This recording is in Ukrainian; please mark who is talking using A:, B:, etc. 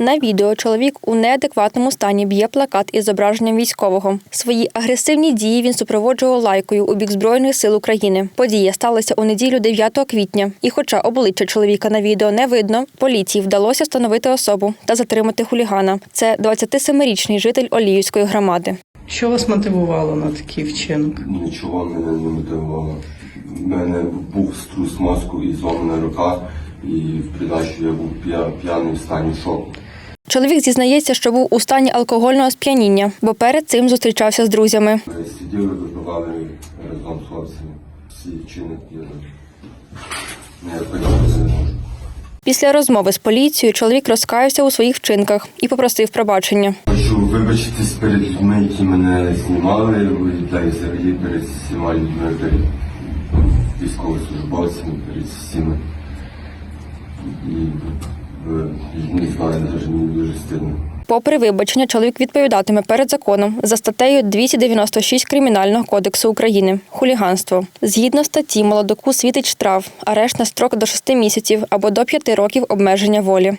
A: На відео чоловік у неадекватному стані б'є плакат із зображенням військового. Свої агресивні дії він супроводжував лайкою у бік Збройних сил України. Подія сталася у неділю 9 квітня. І, хоча обличчя чоловіка на відео не видно, поліції вдалося встановити особу та затримати хулігана. Це 27-річний житель Оліївської громади.
B: Що вас мотивувало на такий вчинок?
C: Нічого мене не мотивувало. У мене був струс мозку і зломана рука, і в придачу я був п'яний в стані шоку.
A: Чоловік зізнається, що був у стані алкогольного сп'яніння, бо перед цим зустрічався з друзями.
C: Ми сиділи, випивали разом з хлопцями. Всі вчинок.
A: Після розмови з поліцією чоловік розкаявся у своїх вчинках і попросив пробачення.
C: Хочу вибачитись перед людьми, які мене знімали, та й взагалі перед всіма людьми, перед військовослужбовцями, перед всіми. І е, знаю, навіть мені дуже стидно.
A: Попри вибачення, чоловік відповідатиме перед законом за статтею 296 Кримінального кодексу України хуліганство. Згідно статті, молодоку світить штраф, арешт на строк до 6 місяців або до 5 років обмеження волі.